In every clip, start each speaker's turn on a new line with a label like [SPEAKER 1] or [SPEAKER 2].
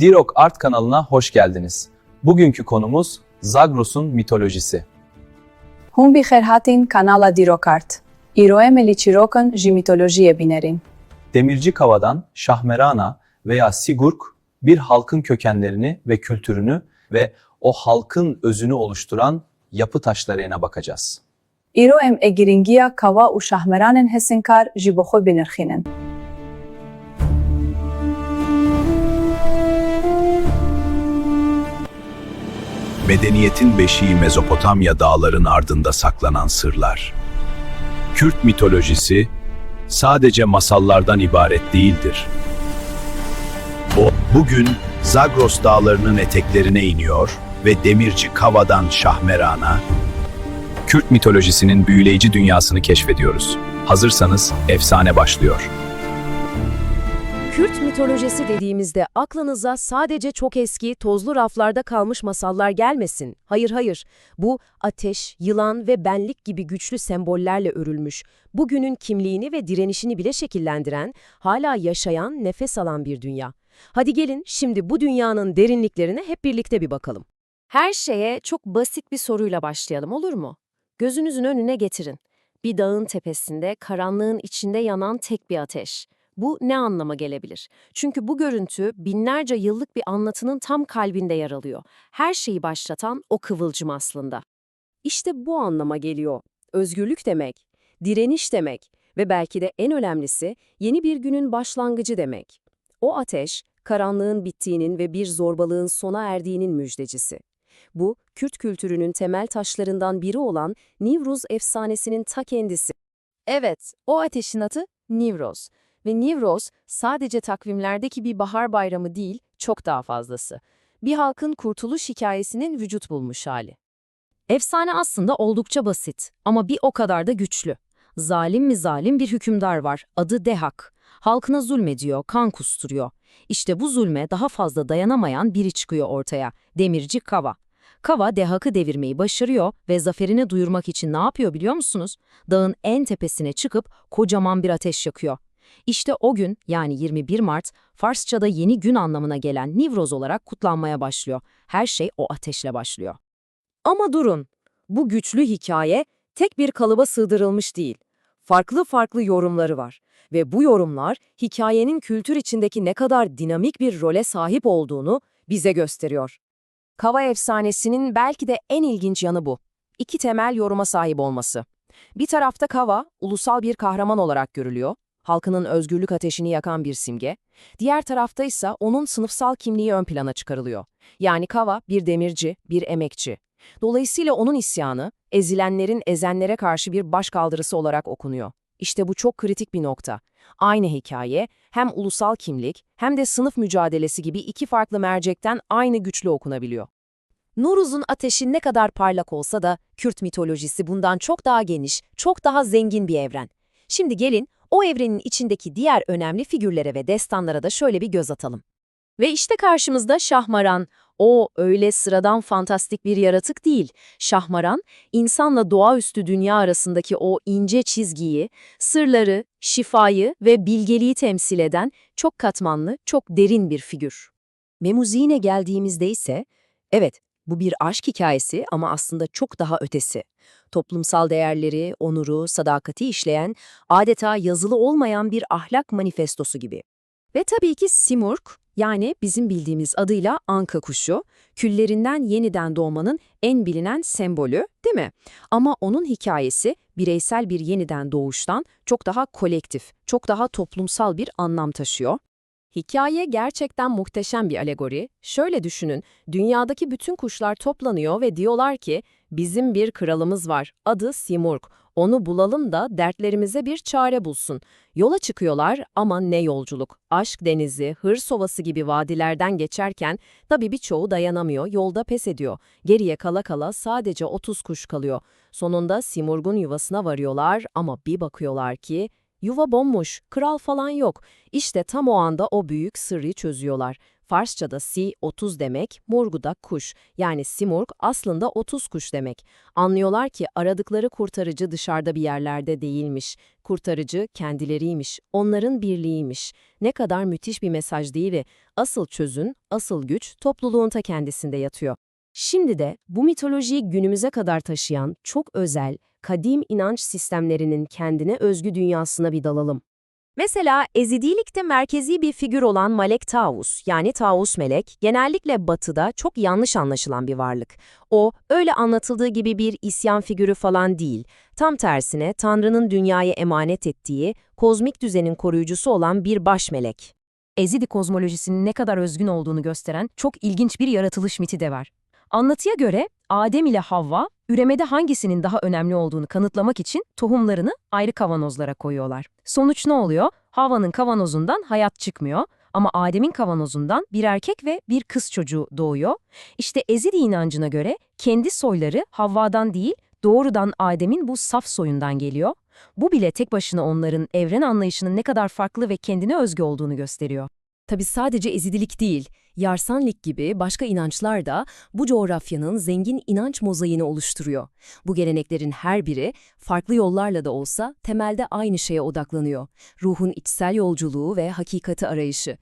[SPEAKER 1] Dirok Art kanalına hoş geldiniz. Bugünkü konumuz Zagros'un mitolojisi.
[SPEAKER 2] Hum bixer hatin kanala Dirokart. İroe me liçirokën ji mitolojiye binerin.
[SPEAKER 1] Demirci Kava'dan Şahmerana veya Sigurk bir halkın kökenlerini ve kültürünü ve o halkın özünü oluşturan yapı taşlarına bakacağız.
[SPEAKER 2] İro em e giringiya kava u şahmeranen hesinkar ji bo
[SPEAKER 3] Medeniyetin beşiği Mezopotamya dağların ardında saklanan sırlar. Kürt mitolojisi sadece masallardan ibaret değildir. O bugün Zagros dağlarının eteklerine iniyor ve demirci Kava'dan Şahmeran'a Kürt mitolojisinin büyüleyici dünyasını keşfediyoruz. Hazırsanız efsane başlıyor.
[SPEAKER 4] Kürt mitolojisi dediğimizde aklınıza sadece çok eski, tozlu raflarda kalmış masallar gelmesin. Hayır hayır, bu ateş, yılan ve benlik gibi güçlü sembollerle örülmüş, bugünün kimliğini ve direnişini bile şekillendiren, hala yaşayan, nefes alan bir dünya. Hadi gelin şimdi bu dünyanın derinliklerine hep birlikte bir bakalım. Her şeye çok basit bir soruyla başlayalım olur mu? Gözünüzün önüne getirin. Bir dağın tepesinde, karanlığın içinde yanan tek bir ateş. Bu ne anlama gelebilir? Çünkü bu görüntü binlerce yıllık bir anlatının tam kalbinde yer alıyor. Her şeyi başlatan o kıvılcım aslında. İşte bu anlama geliyor. Özgürlük demek, direniş demek ve belki de en önemlisi yeni bir günün başlangıcı demek. O ateş, karanlığın bittiğinin ve bir zorbalığın sona erdiğinin müjdecisi. Bu, Kürt kültürünün temel taşlarından biri olan Nivruz efsanesinin ta kendisi. Evet, o ateşin adı Nivroz. Ve Nivroz sadece takvimlerdeki bir bahar bayramı değil, çok daha fazlası. Bir halkın kurtuluş hikayesinin vücut bulmuş hali. Efsane aslında oldukça basit ama bir o kadar da güçlü. Zalim mi zalim bir hükümdar var, adı Dehak. Halkına zulmediyor, kan kusturuyor. İşte bu zulme daha fazla dayanamayan biri çıkıyor ortaya, demirci Kava. Kava Dehak'ı devirmeyi başarıyor ve zaferini duyurmak için ne yapıyor biliyor musunuz? Dağın en tepesine çıkıp kocaman bir ateş yakıyor. İşte o gün yani 21 Mart Farsçada yeni gün anlamına gelen Nivroz olarak kutlanmaya başlıyor. Her şey o ateşle başlıyor. Ama durun, bu güçlü hikaye tek bir kalıba sığdırılmış değil. Farklı farklı yorumları var ve bu yorumlar hikayenin kültür içindeki ne kadar dinamik bir role sahip olduğunu bize gösteriyor. Kava efsanesinin belki de en ilginç yanı bu. İki temel yoruma sahip olması. Bir tarafta Kava, ulusal bir kahraman olarak görülüyor, halkının özgürlük ateşini yakan bir simge. Diğer tarafta ise onun sınıfsal kimliği ön plana çıkarılıyor. Yani Kava bir demirci, bir emekçi. Dolayısıyla onun isyanı, ezilenlerin ezenlere karşı bir başkaldırısı olarak okunuyor. İşte bu çok kritik bir nokta. Aynı hikaye hem ulusal kimlik hem de sınıf mücadelesi gibi iki farklı mercekten aynı güçlü okunabiliyor. Nuruz'un ateşi ne kadar parlak olsa da Kürt mitolojisi bundan çok daha geniş, çok daha zengin bir evren. Şimdi gelin o evrenin içindeki diğer önemli figürlere ve destanlara da şöyle bir göz atalım. Ve işte karşımızda Şahmaran. O öyle sıradan fantastik bir yaratık değil. Şahmaran, insanla doğaüstü dünya arasındaki o ince çizgiyi, sırları, şifayı ve bilgeliği temsil eden çok katmanlı, çok derin bir figür. Memuzine geldiğimizde ise, evet bu bir aşk hikayesi ama aslında çok daha ötesi. Toplumsal değerleri, onuru, sadakati işleyen, adeta yazılı olmayan bir ahlak manifestosu gibi. Ve tabii ki Simurg, yani bizim bildiğimiz adıyla anka kuşu, küllerinden yeniden doğmanın en bilinen sembolü, değil mi? Ama onun hikayesi bireysel bir yeniden doğuştan çok daha kolektif, çok daha toplumsal bir anlam taşıyor. Hikaye gerçekten muhteşem bir alegori. Şöyle düşünün, dünyadaki bütün kuşlar toplanıyor ve diyorlar ki, bizim bir kralımız var, adı Simurg. Onu bulalım da dertlerimize bir çare bulsun. Yola çıkıyorlar ama ne yolculuk. Aşk denizi, hırs ovası gibi vadilerden geçerken tabii birçoğu dayanamıyor, yolda pes ediyor. Geriye kala kala sadece 30 kuş kalıyor. Sonunda Simurg'un yuvasına varıyorlar ama bir bakıyorlar ki yuva bomboş, kral falan yok. İşte tam o anda o büyük sırrı çözüyorlar. Farsçada si 30 demek, murgu da kuş. Yani simurg aslında 30 kuş demek. Anlıyorlar ki aradıkları kurtarıcı dışarıda bir yerlerde değilmiş. Kurtarıcı kendileriymiş, onların birliğiymiş. Ne kadar müthiş bir mesaj değil mi? Asıl çözün, asıl güç topluluğun kendisinde yatıyor. Şimdi de bu mitolojiyi günümüze kadar taşıyan çok özel, kadim inanç sistemlerinin kendine özgü dünyasına bir dalalım. Mesela Ezidilikte merkezi bir figür olan Malek Taus, yani Taus melek, genellikle batıda çok yanlış anlaşılan bir varlık. O, öyle anlatıldığı gibi bir isyan figürü falan değil. Tam tersine Tanrı'nın dünyaya emanet ettiği, kozmik düzenin koruyucusu olan bir baş melek.
[SPEAKER 5] Ezidi kozmolojisinin ne kadar özgün olduğunu gösteren çok ilginç bir yaratılış miti de var. Anlatıya göre Adem ile Havva, üremede hangisinin daha önemli olduğunu kanıtlamak için tohumlarını ayrı kavanozlara koyuyorlar. Sonuç ne oluyor? Havva'nın kavanozundan hayat çıkmıyor ama Adem'in kavanozundan bir erkek ve bir kız çocuğu doğuyor. İşte Ezidi inancına göre kendi soyları Havva'dan değil, doğrudan Adem'in bu saf soyundan geliyor. Bu bile tek başına onların evren anlayışının ne kadar farklı ve kendine özgü olduğunu gösteriyor.
[SPEAKER 4] Tabi sadece ezidilik değil, Yarsanlik gibi başka inançlar da bu coğrafyanın zengin inanç mozaiğini oluşturuyor. Bu geleneklerin her biri farklı yollarla da olsa temelde aynı şeye odaklanıyor. Ruhun içsel yolculuğu ve hakikati arayışı.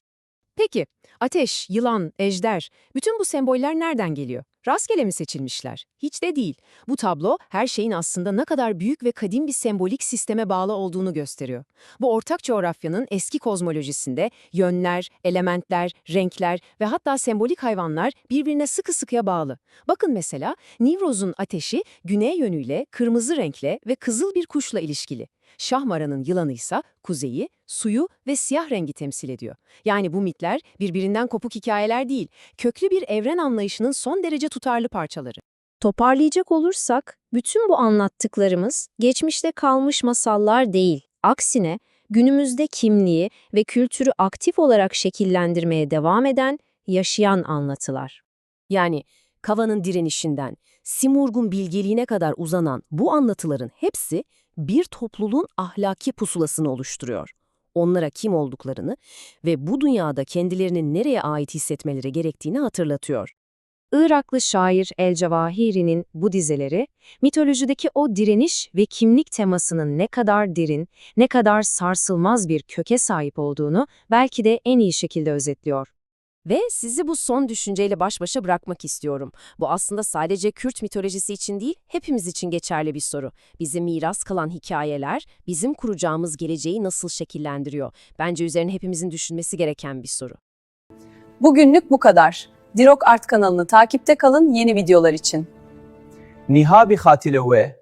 [SPEAKER 6] Peki, ateş, yılan, ejder, bütün bu semboller nereden geliyor? Rastgele mi seçilmişler? Hiç de değil. Bu tablo her şeyin aslında ne kadar büyük ve kadim bir sembolik sisteme bağlı olduğunu gösteriyor. Bu ortak coğrafyanın eski kozmolojisinde yönler, elementler, renkler ve hatta sembolik hayvanlar birbirine sıkı sıkıya bağlı. Bakın mesela Nivroz'un ateşi güney yönüyle kırmızı renkle ve kızıl bir kuşla ilişkili. Şahmaran'ın yılanı ise kuzeyi, suyu ve siyah rengi temsil ediyor. Yani bu mitler birbirinden kopuk hikayeler değil, köklü bir evren anlayışının son derece tutarlı parçaları.
[SPEAKER 7] Toparlayacak olursak, bütün bu anlattıklarımız geçmişte kalmış masallar değil, aksine günümüzde kimliği ve kültürü aktif olarak şekillendirmeye devam eden, yaşayan anlatılar.
[SPEAKER 4] Yani Kava'nın direnişinden, Simurg'un bilgeliğine kadar uzanan bu anlatıların hepsi bir topluluğun ahlaki pusulasını oluşturuyor. Onlara kim olduklarını ve bu dünyada kendilerini nereye ait hissetmeleri gerektiğini hatırlatıyor.
[SPEAKER 7] Iraklı şair El Cevahiri'nin bu dizeleri, mitolojideki o direniş ve kimlik temasının ne kadar derin, ne kadar sarsılmaz bir köke sahip olduğunu belki de en iyi şekilde özetliyor.
[SPEAKER 4] Ve sizi bu son düşünceyle baş başa bırakmak istiyorum. Bu aslında sadece Kürt mitolojisi için değil, hepimiz için geçerli bir soru. Bize miras kalan hikayeler, bizim kuracağımız geleceği nasıl şekillendiriyor? Bence üzerine hepimizin düşünmesi gereken bir soru.
[SPEAKER 2] Bugünlük bu kadar. Dirok Art kanalını takipte kalın yeni videolar için.
[SPEAKER 1] Niha bi hatile ve